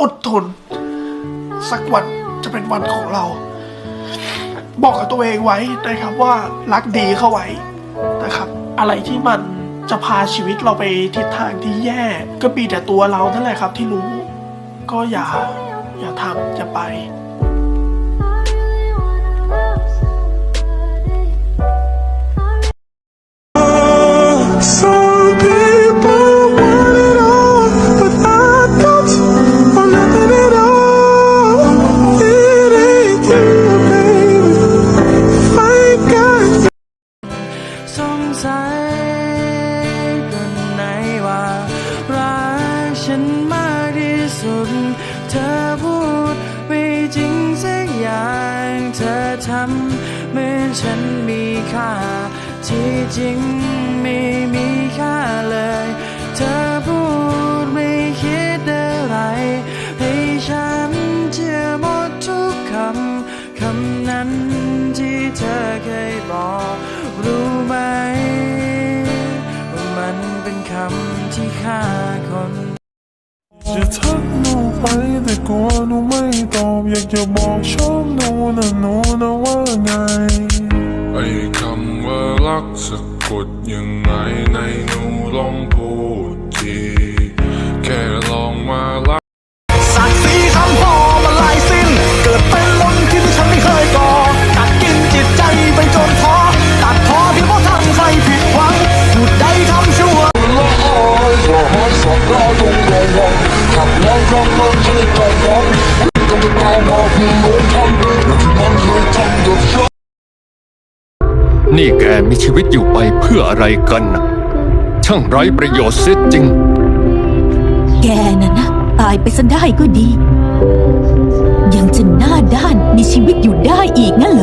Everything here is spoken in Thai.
อดทน สักวันจะเป็นวันของเรา บอกกับตัวเองไว้นะครับว่ารักดีเข้าไว้นะครับ อะไรที่มันจะพาชีวิตเราไปทิศทางที่แย่ ก็มีแต่ตัวเรานั่นแหละครับที่รู้ ก็อย่า อย่าทำอย่าไป เธอพูดไม่จริงสักอย่างเธอทำเหมือนฉันมีค่า ที่จริงไม่มีค่าเลย เธอพูดไม่คิดอะไรให้ฉันเชื่อหมดทุกคำคำนั้นที่เธอเคยบอกรู้ไหมว่ามันเป็นคำที่ฆ่าคน จะทักหนูไปแต่กลัวหนูไม่ตอบ อยากจะบอกชอบหนูนะหนูนะว่าไง ไอ้คำว่ารักสะกดยังไงในหนูลองพูดที นี่แกมีชีวิตอยู่ไปเพื่ออะไรกันนะช่างไร้ประโยชน์เสียจริง แกน่ะนะ ตายไปซะได้ก็ดี ยังจะหน้าด้านมีชีวิตอยู่ได้อีกงั้น